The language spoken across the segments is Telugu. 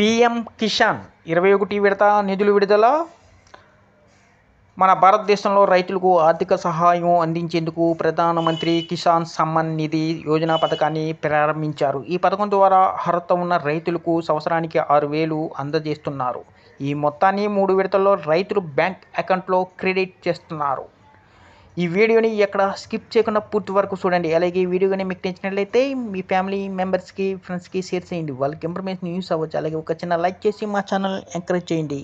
పీఎం కిసాన్ ఇరవై ఒకటి విడత నిధులు విడుదల. మన భారతదేశంలో రైతులకు ఆర్థిక సహాయం అందించేందుకు ప్రధానమంత్రి కిసాన్ సమ్మాన్ నిధి యోజన పథకాన్ని ప్రారంభించారు. ఈ పథకం ద్వారా అర్హత ఉన్న రైతులకు సంవత్సరానికి ఆరు వేలు అందజేస్తున్నారు. ఈ మొత్తాన్ని మూడు విడతల్లో రైతులు బ్యాంక్ అకౌంట్లో క్రెడిట్ చేస్తున్నారు. ఈ వీడియోని ఎక్కడ స్కిప్ చేయకుండా పూర్తి వరకు చూడండి. అలాగే ఈ వీడియో కానీ మీకు నచ్చినట్లయితే మీ ఫ్యామిలీ మెంబర్స్కి ఫ్రెండ్స్కి షేర్ చేయండి. వాళ్ళకి ఇన్ఫర్మేషన్ యూస్ అవ్వచ్చు. అలాగే ఒక చిన్న లైక్ చేసి మా ఛానల్ ఎంకరేజ్ చేయండి.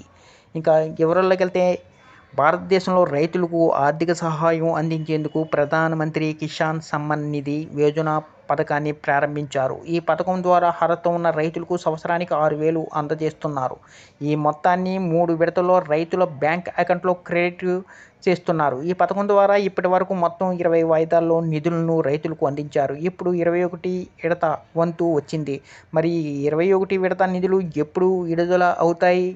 ఇంకా వివరాల్లోకి వెళ్తే భారతదేశంలో రైతులకు ఆర్థిక సహాయం అందించేందుకు ప్రధానమంత్రి కిసాన్ సమ్మాన్ నిధి యోజన పథకాన్ని ప్రారంభించారు. ఈ పథకం ద్వారా అర్హత ఉన్న రైతులకు సంవత్సరానికి ఆరు వేలు అందజేస్తున్నారు. ఈ మొత్తాన్ని మూడు విడతల్లో రైతుల బ్యాంక్ అకౌంట్లో క్రెడిట్ చేస్తున్నారు. ఈ పథకం ద్వారా ఇప్పటి వరకు మొత్తం ఇరవై వాయిదాల్లో నిధులను రైతులకు అందించారు. ఇప్పుడు ఇరవై ఒకటి విడత వంతు వచ్చింది. మరి ఇరవై ఒకటి విడత నిధులు ఎప్పుడు విడుదల అవుతాయి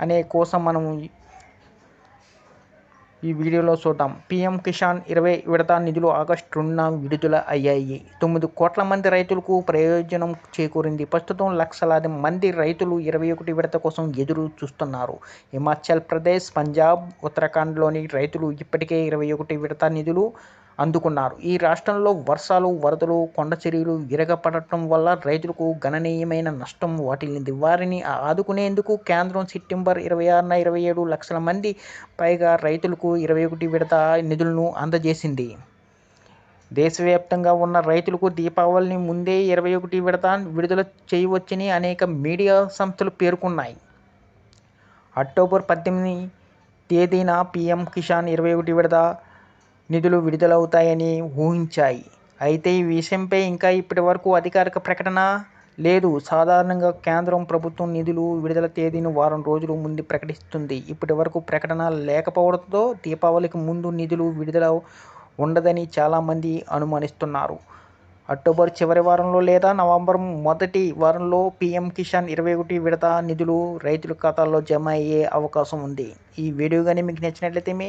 అనే కోసం మనం ఈ వీడియోలో చూద్దాం. పీఎం కిసాన్ ఇరవై విడత నిధులు ఆగస్టు రెండున విడుదల అయ్యాయి. తొమ్మిది కోట్ల మంది రైతులకు ప్రయోజనం చేకూరింది. ప్రస్తుతం లక్షలాది మంది రైతులు ఇరవై ఒకటి విడత కోసం ఎదురు చూస్తున్నారు. హిమాచల్ ప్రదేశ్ పంజాబ్ ఉత్తరాఖండ్లోని రైతులు ఇప్పటికే ఇరవై ఒకటి విడత నిధులు అందుకున్నారు. ఈ రాష్ట్రంలో వర్షాలు వరదలు కొండ చర్యలు విరగపడటం వల్ల రైతులకు గణనీయమైన నష్టం వాటిల్లింది వారిని ఆదుకునేందుకు కేంద్రం సెప్టెంబర్ ఇరవై ఆరున ఇరవై ఏడు లక్షల మంది పైగా రైతులకు ఇరవై ఒకటి విడత నిధులను అందజేసింది. దేశవ్యాప్తంగా ఉన్న రైతులకు దీపావళిని ముందే ఇరవై ఒకటి విడత విడుదల చేయవచ్చని అనేక మీడియా సంస్థలు పేర్కొన్నాయి. అక్టోబర్ పద్దెనిమిది తేదీన పీఎం కిసాన్ ఇరవై ఒకటి విడత నిధులు విడుదలవుతాయని ఊహించాయి. అయితే ఈ విషయంపై ఇంకా ఇప్పటి వరకు అధికారిక ప్రకటన లేదు. సాధారణంగా కేంద్రం ప్రభుత్వం నిధులు విడుదల తేదీని వారం రోజుల ముందు ప్రకటిస్తుంది. ఇప్పటి వరకు ప్రకటన లేకపోవడంతో దీపావళికి ముందు నిధులు విడుదల ఉండదని చాలామంది అనుమానిస్తున్నారు. అక్టోబర్ చివరి వారంలో లేదా నవంబర్ మొదటి వారంలో పీఎం కిసాన్ ఇరవై ఒకటి విడత నిధులు రైతుల ఖాతాల్లో జమ అయ్యే అవకాశం ఉంది. ఈ వీడియో కానీ మీకు నచ్చినట్లయితే మీ